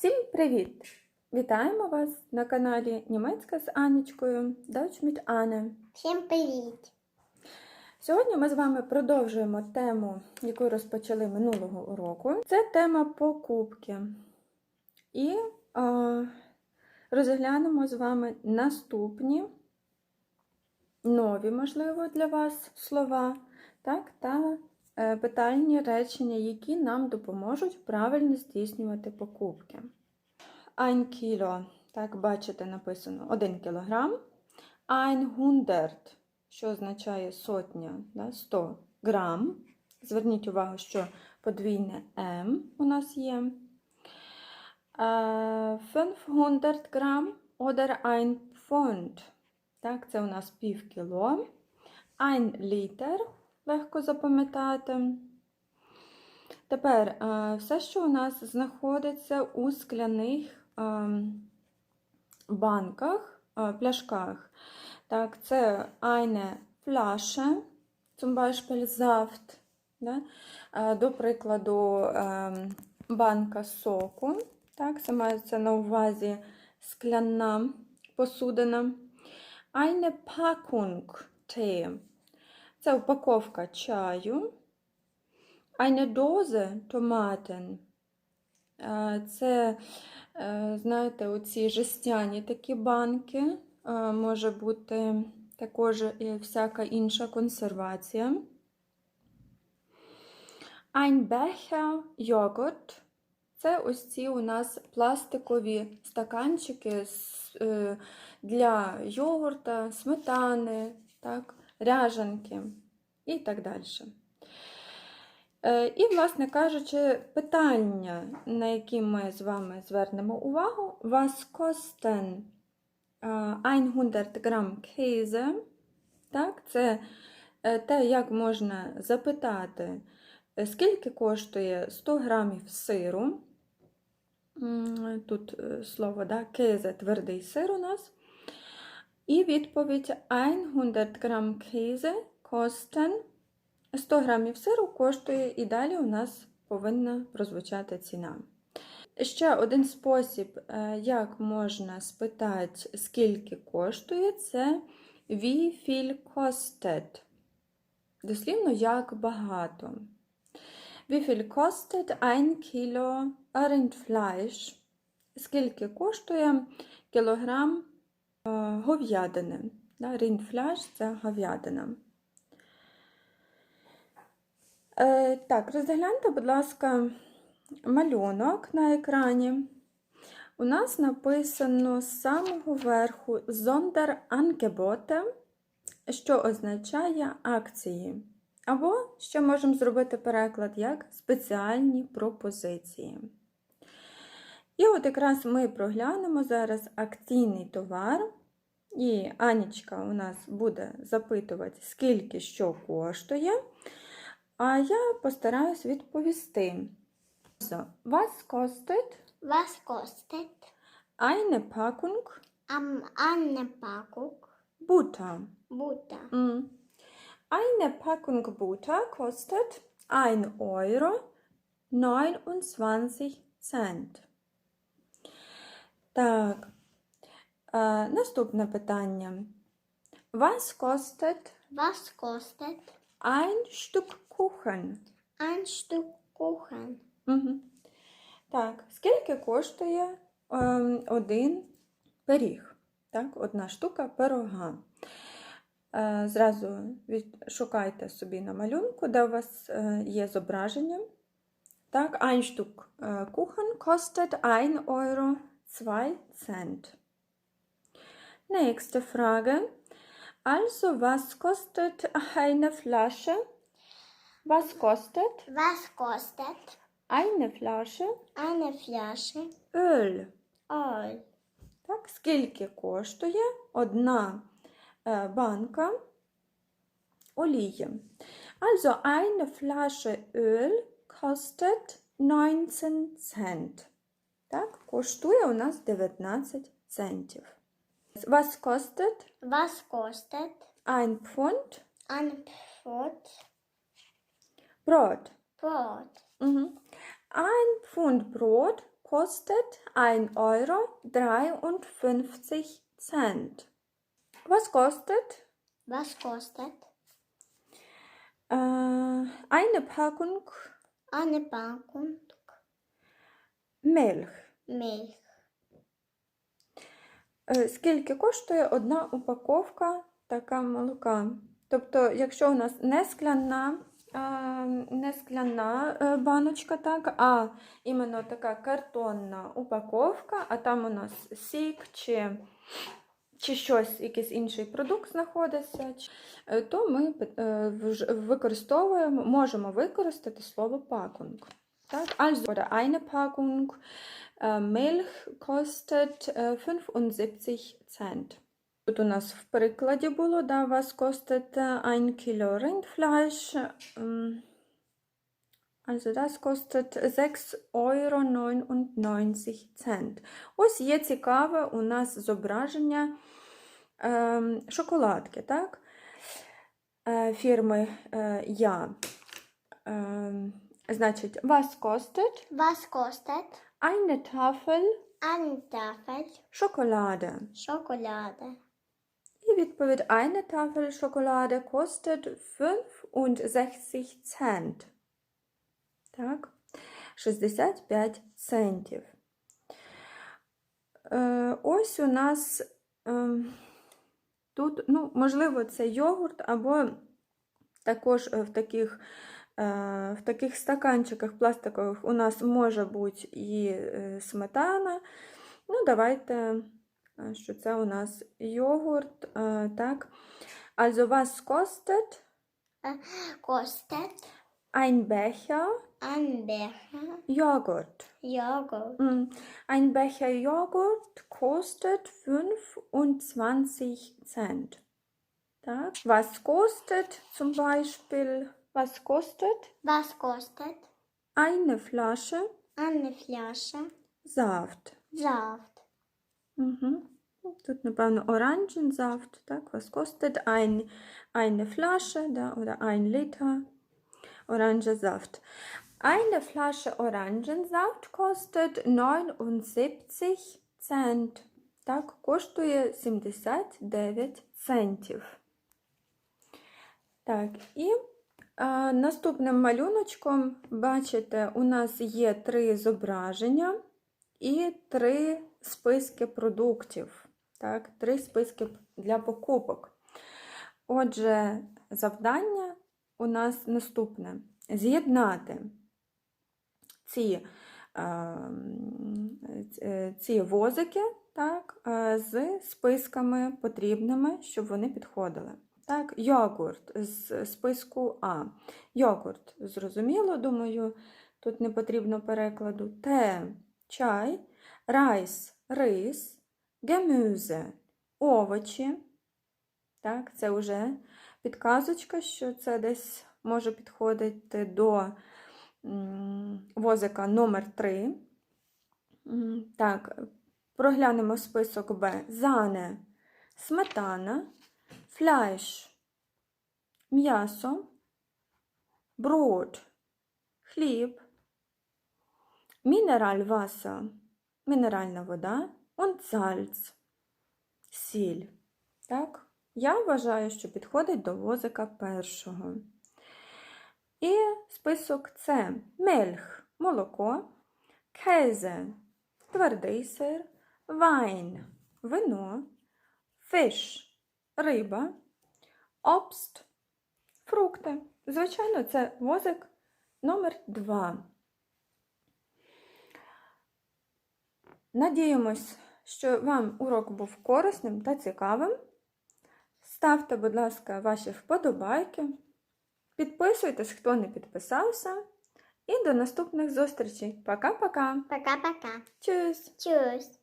Всім привіт! Вітаємо вас на каналі Німецька з Анечкою Deutsch mit Anne. Всім привіт! Сьогодні ми з вами продовжуємо тему, яку розпочали минулого уроку. Це тема покупки. І е, розглянемо з вами наступні нові, можливо, для вас слова, так, та питальні речення, які нам допоможуть правильно здійснювати покупки. Ein кіло, так, бачите, написано 1 кілограм. Ein hundert, що означає сотня, 100 грам. Зверніть увагу, що подвійне М у нас є. Е, 500 грам oder ein Pfund. Так, це у нас пів кіло. Ein літр, легко запам'ятати. Тепер е, все, що у нас знаходиться у скляних е, банках, е, пляшках. Так, це eine Flasche, zum Beispiel Saft. Да? До прикладу, банка соку. Так, це мається на увазі скляна посудина. Eine Packung Tee. Це упаковка чаю. Eine Dose Tomaten. Це, е, знаєте, оці жестяні такі банки. Е, Може бути також і всяка інша консервація. Ein Becher йогурт. Це ось ці у нас пластикові стаканчики е, для йогурта, сметани, так, ряжанки і так далі. Е, І, власне кажучи, питання, на які ми з вами звернемо увагу, was kosten е, 100 грам Käse? Так, це е, те, як можна запитати, е, скільки коштує 100 грамів сиру. Тут слово да, Käse, твердий сир у нас. І відповідь 100 грам Käse kosten 100 грамів сиру коштує, і далі у нас повинна прозвучати ціна. Ще один спосіб, е, як можна спитати, скільки коштує, це wie viel kostet. Дослівно, як багато. Wie viel kostet ein Kilo Rindfleisch? Скільки коштує кілограм говядини? Да, Rindfleisch – це говядина. Е, так, розгляньте, будь ласка, малюнок на екрані. У нас написано з самого верху Sonderangebote, що означає акції. Або ще можемо зробити переклад як спеціальні пропозиції. І от якраз ми проглянемо зараз акційний товар. І Анічка у нас буде запитувати, скільки що коштує. А я постараюсь відповісти. Was kostet Was kostet eine Packung am eine Packung Butter? Butter? Mm. Eine Packung Butter kostet 1 Euro 29 Cent. Так. Е, наступне питання. Was kostet Was kostet ein Stück Kuchen? ein Stück Kuchen? Угу. Так, скільки коштує ем, один пиріг? Так, одна штука пирога. Е, зразу від, шукайте собі на малюнку, де у вас е, є зображення. Так, ein Stück е, Kuchen kostet 1 Euro 2 Cent. Nächste Frage. Also, was kostet eine Flasche? Was kostet Was kostet eine Flasche eine Flasche Öl? Öl? Так, скільки коштує одна е, банка олії? Also, eine Flasche Öl kostet 19 Cent. Так, коштує у нас 19 центів. Was kostet Was kostet ein Pfund ein Pfund Brot? Brot? Mhm. Ein Pfund Brot kostet 1 Euro 53 Cent. Was kostet Was kostet äh, eine Packung eine Packung Milch? Milch? Е, Скільки коштує одна упаковка така молока? Тобто, якщо у нас не скляна, е, не скляна е, баночка, так, а іменно така картонна упаковка, а там у нас сік чи, чи щось, якийсь інший продукт знаходиться, то ми використовуємо, можемо використати слово пакунг. Так? Also, oder eine Packung Milch kostet äh, 75 Cent. Тут у нас в прикладі було, да, kostet äh, 1 Kilo Rindfleisch. Ähm, Also das kostet 6 Euro 99 Cent. Ось є цікаве у нас зображення ем, шоколадки, так? Е, фірми е, Я. Ем, значить, Was kostet eine Tafel eine Tafel Schokolade. Schokolade? І відповідь eine Tafel Schokolade kostet 65 Cent. Так, 65 центів. Е, ось у нас ем, тут, ну, можливо, це йогурт, або також е, в таких, е, в таких стаканчиках пластикових у нас може бути і е, сметана. Ну, давайте, е, що це у нас йогурт. е, Так. Also, was kostet Kostet ein Becher ein Becher Joghurt? Joghurt? Mm, Ein Becher Joghurt kostet 25 Cent. Так. Was kostet zum Beispiel, was kostet Was kostet eine Flasche eine Flasche Saft? Saft? Угу. Тут, напевно, Orangensaft, так, was kostet ein, eine Flasche да, oder ein Liter Orangensaft. Eine Flasche Orangensaft kostet 79 Cent. Так, коштує 79 центів. Так, і е, наступним малюночком, бачите, у нас є три зображення і три списки продуктів. Так, три списки для покупок. Отже, завдання у нас наступне: з'єднати ці, ці возики так, з списками потрібними, щоб вони підходили. Так, йогурт з списку А. Йогурт, зрозуміло, думаю, тут не потрібно перекладу. Те, чай, райс, рис, гемюзе, овочі. Так, це вже підказочка, що це десь може підходити до возика номер 3. Так, проглянемо список Б. Зане, сметана, фляш, м'ясо, брод, хліб, Mineralwasser, мінеральна вода, und Salz, сіль. Так? Я вважаю, що підходить до возика першого. І список С. Мельх, молоко, кезе, твердий сир, вайн, вино, фіш, риба, обст, фрукти. Звичайно, це возик номер 2. Надіємось, що вам урок був корисним та цікавим. Ставте, будь ласка, ваші вподобайки. Підписуйтесь, хто не підписався. І до наступних зустрічей. Пока-пока. Пока-пока. Тюс! Tschüss.